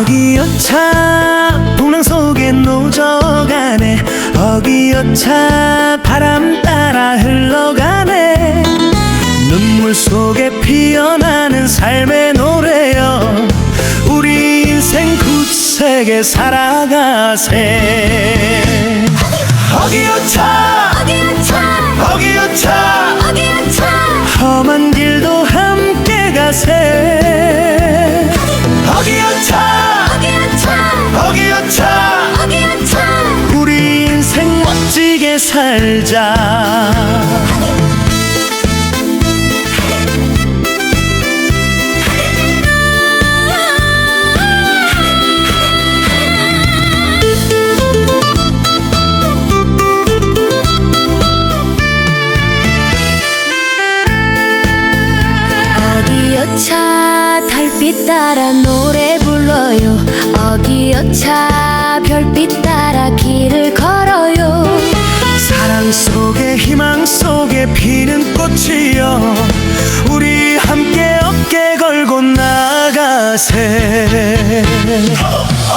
어기여차 풍랑 속에 노져가네. 어기여차 바람 따라 흘러가네. 눈물 속에 피어나는 삶의 노래여. 우리 인생 굳세게 살아가세. 어기여차 어기여차. 어기여차 살자. 어기여차 달빛 따라 노래 불러요. 어기여차 별빛 따라 길을 속에 피는 꽃이여. 우리 함께 어깨 걸고 나가세.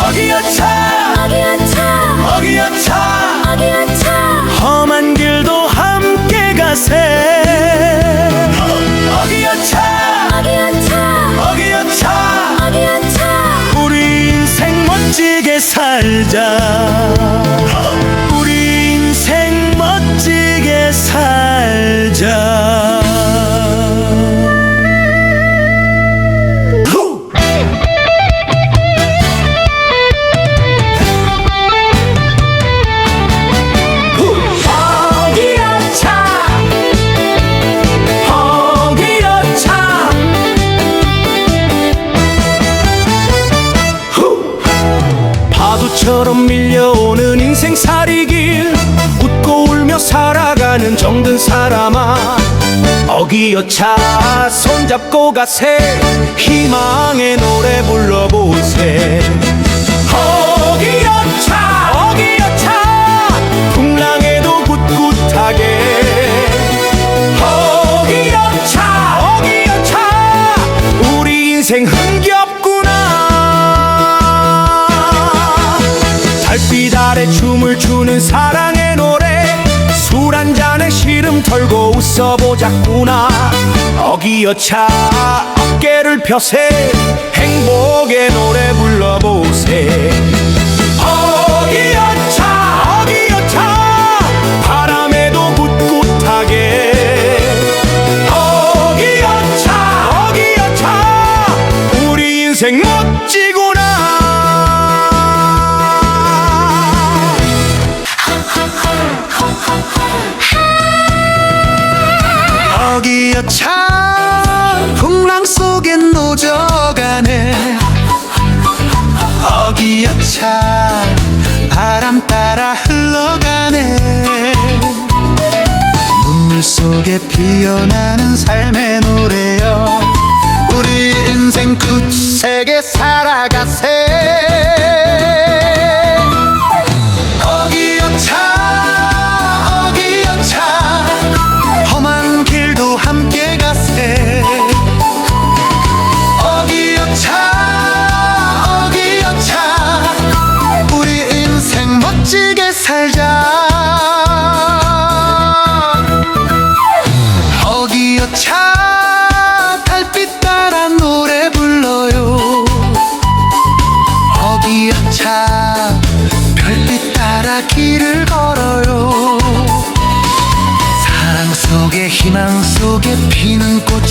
어기여차. 어기여차. 어기여차. 어기여차. 험한 길도 함께 가세. 어기여차. 어기여차. 어기여차. 어기여차. 우리 인생 멋지게 살자 어기여차 손잡고 가세. 희망의 노래 불러보세. 어기여차 어기여차. 풍랑에도 굳굳하게. 어기여차 어기여차. 우리 인생 흥겹구나. 달빛 아래 춤을 추는 사랑 털고 웃어보자꾸나. 어기여차 어깨를 펴세. 행복의 노래 불러보세. 어기여차 어기여차. 바람에도 굳굳하게. 어기여차 어기여차. 우리 인생 멋지 구나 어기여차 풍랑 속에 노져가네. 어기여차 바람 따라 흘러가네. 눈물 속에 피어나는 삶의 노래여 우리 인생 굳세게 살아가세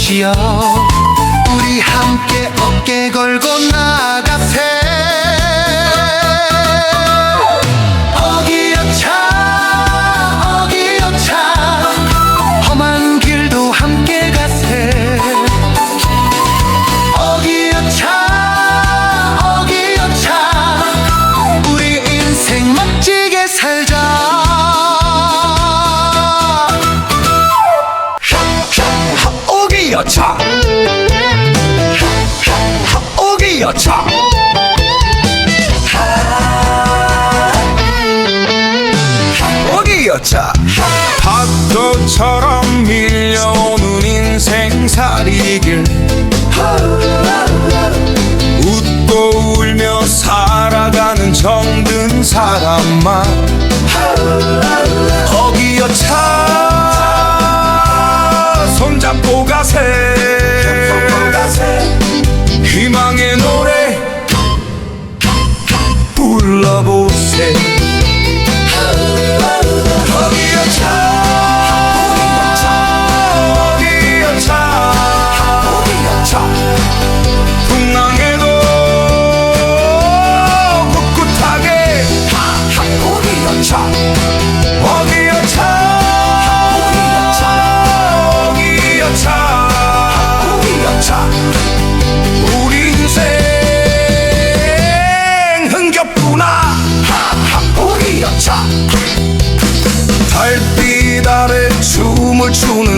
꽃이여. 우리 함께 어깨 걸고 나 오기여차 오기여차? 파도처럼 밀려오는 인생살이길. 웃고 울며 정든 사람만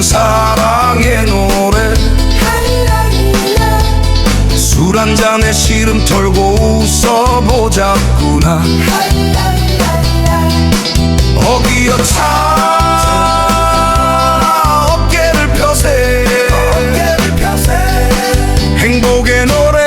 사랑의 노래. 술 한잔에 시름 털고 웃어보자꾸나. 어기어 차 어깨를 펴세. 행복의 노래.